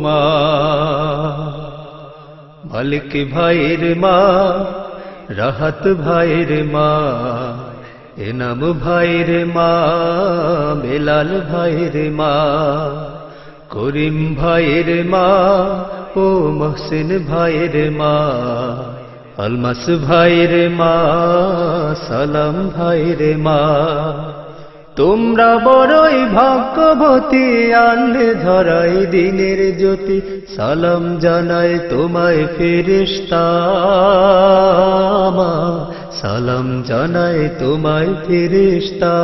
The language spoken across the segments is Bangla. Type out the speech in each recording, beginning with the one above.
মা। মালিক ভাইয়ের মা, রাহাত ভাইয়ের মা, এনাম ভাইয়ের মা, বেলাল ভাইয়ের মা, করিম ভাইয়ের মা ও মহসিন ভাইয়ের মা, আলমাস ভাইয়ের মা, সালাম ভাইয়ের মা। তোমরা বড়ই ভাগ্যবতী আনলে ধরাই দিনের জ্যোতি। সালাম জানাই তোমায় ফেরিস্তা সালাম জানাই তোমায় ফেরিস্তা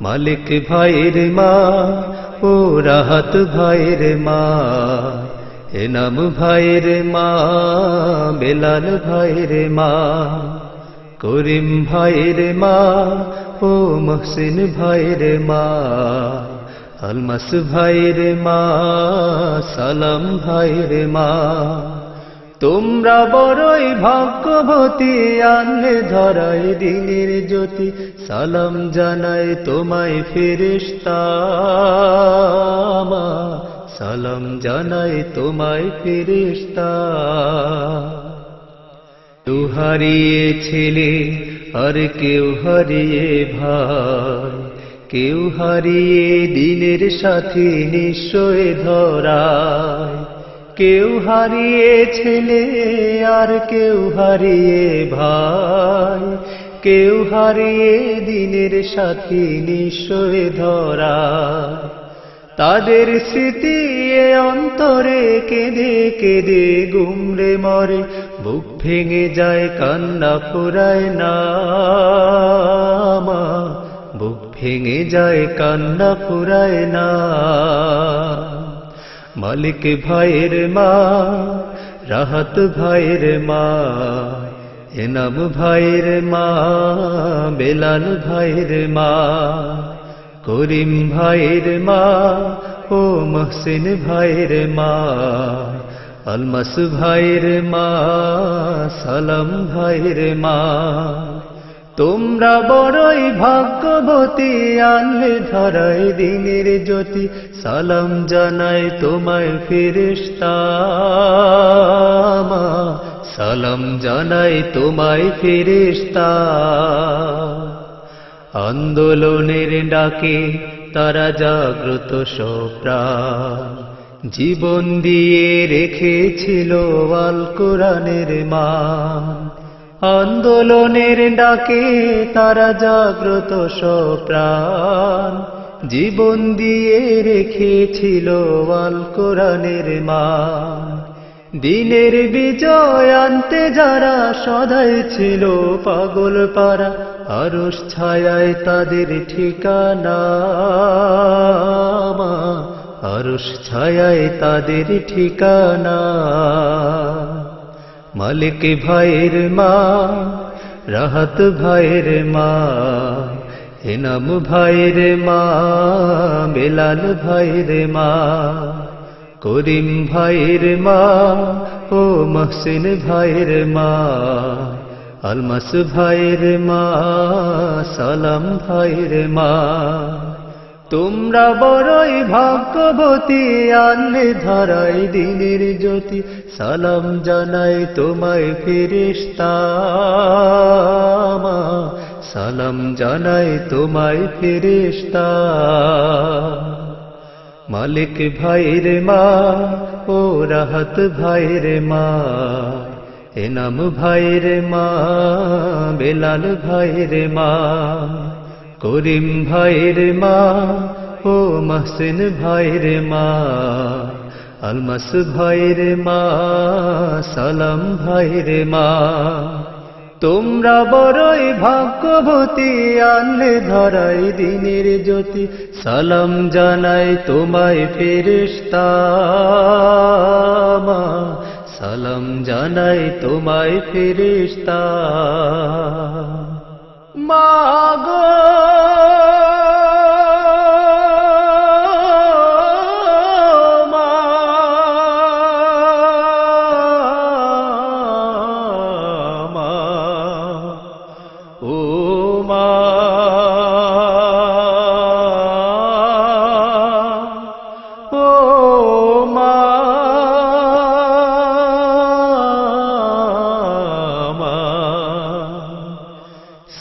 মালিক ভাইয়ের মা ও রাহাত ভাইয়ের মা। এনাম ভাইয়ের মা, বেলাল ভাইয়ের মা। করিম ভাইয়ের মা ও মহসিন ভাইয়ের মা আলমাস ভাইয়ের মা সালাম ভাইয়ের মা। তোমরা বড়ই ভাগ্যবতী আনলে ধরাই দিনের জ্যোতি সালাম জানাই তোমায় ফেরিস্তা মা, সালাম জানাই তোমায় ফেরিস্তা কেউ হারিয়ে ছেলে আর কেউ হারিয়ে ভাই কেউ হারিয়ে দিনের সাথে নিশ্চয় ধরায় কেউ হারিয়ে ছেলে আর কেউ হারিয়ে ভাই কেউ হারিয়ে দিনের সাথে নিশ্চয় ধরায় তাদের স্মৃতি অন্তরে কেঁদে কেঁদে গুমরে মরে বুক ভেঙে যায় কান্না ফুরায় না বুক ভেঙে যায় কান্না ফুরায় না মালিক ভাইয়ের মা, রাহাত ভাইয়ের মা, এনাম ভাইয়ের মা, বেলাল ভাইয়ের মা, করিম ভাইয়ের মা ও মহসিন ভাইয়ের মা। আলমাস ভাইয়ের মা, সালাম ভাইয়ের মা, তোমরা বড়ই ভাগ্যবতী, আনলে ধরাই দিনের জ্যোতি, সালাম জানাই তোমায় ফেরিস্তা সালাম জানাই তোমায় ফেরিস্তা আন্দোলনের ডাকে তারা জাগ্রত সপ্রাণ জীবন দিয়ে রেখেছিল আল কোরআনের মান। আন্দোলনের ডাকে তারা জাগ্রত সপ্রাণ জীবন দিয়ে রেখেছিল আল কোরআনের মান। দিনের বিজয় আনতে যারা সদাই ছিল পাগল পারা আরস ছায়ায় তাদের ঠিকানা। আরস ছায়ায় তাদের ঠিকানা। মালিক ভাইয়ের মা, রাহাত ভাইয়ের মা, এনাম ভাইয়ের মা, বেলাল ভাইয়ের মা, করিম ভাইয়ের মা ও মহসিন ভাইয়ের মা, আলমাস ভাইয়ের মা, সালাম ভাইয়ের মা। তোমরা বড়ই ভাগ্যবতী আনলে ধরাই দিনের জ্যোতি। সালাম জানাই তোমায় ফেরিস্তা সালাম জানাই তোমায় ফেরিস্তা মালিক ভাইয়ের মা, ও রাহাত ভাইয়ের মা। এনাম ভাইয়ের মা, বেলাল ভাইয়ের মা। করিম ভাইয়ের মা ও মহসিন ভাইয়ের মা আলমাস ভাইয়ের মা সালাম ভাইয়ের মা। তোমরা বড়ই ভাগ্যবতী আনলে ধরাই দিনের জ্যোতি। সালাম জানাই তোমায় ফেরিস্তা মা, সালাম জানাই তোমায় ফেরিস্তা মাগো মা